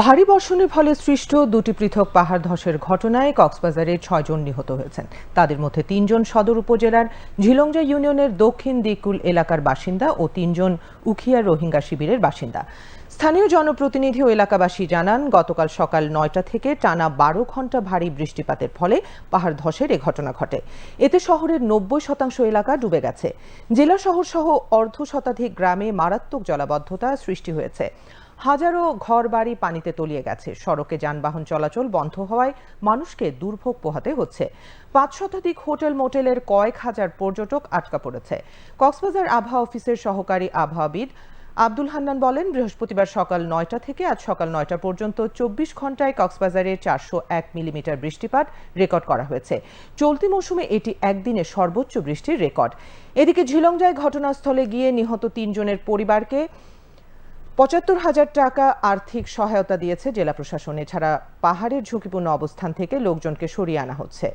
ভারী বর্ষণের ফলে সৃষ্ট দুটি পৃথক পাহাড় ধসের ঘটনায় কক্সবাজারে ছয়জন নিহত হয়েছেন। তাদের মধ্যে তিনজন সদর উপজেলার ঝিলংজা ইউনিয়নের দক্ষিণ দিকুল এলাকার বাসিন্দা ও তিনজন উখিয়া রোহিঙ্গা শিবিরের বাসিন্দা। স্থানীয় জনপ্রতিনিধি ও এলাকাবাসী জানান, গতকাল সকাল নয়টা থেকে টানা বারো ঘণ্টা ভারী বৃষ্টিপাতের ফলে পাহাড় ধসের এ ঘটনা ঘটে। এতে শহরের নব্বই শতাংশ এলাকা ডুবে গেছে। জেলা শহর সহ অর্ধ শতাধিক গ্রামে মারাত্মক জলাবদ্ধতা সৃষ্টি হয়েছে। হাজারো ঘরবাড়ি পানিতে তলিয়ে গেছে। সড়কে যানবাহন চলাচল বন্ধ হওয়ায় মানুষকে দুর্ভোগ পোহাতে হচ্ছে। পাঁচ শতাধিক হোটেল মোটেলের কয়েক হাজার পর্যটক আটকা পড়েছে। কক্সবাজার আবহাওয়া অফিসের সহকারী আবহাওয়াবিদ আব্দুল হান্নান বলেন, বৃহস্পতিবার সকাল নয়টা থেকে আজ সকাল নয়টা পর্যন্ত চব্বিশ ঘন্টায় কক্সবাজারে চারশো এক মিলিমিটার বৃষ্টিপাত রেকর্ড করা হয়েছে। চলতি মৌসুমে এটি একদিনে সর্বোচ্চ বৃষ্টির রেকর্ড। এদিকে ঝিলংজায় ঘটনাস্থলে গিয়ে নিহত তিনজনের পরিবারকে পঁচাত্তর হাজার টাকা আর্থিক সহায়তা দিয়েছে জেলা প্রশাসন। এছাড়া পাহাড়ের ঝুঁকিপূর্ণ অবস্থান থেকে লোকজনকে সরিয়ে আনা হচ্ছে।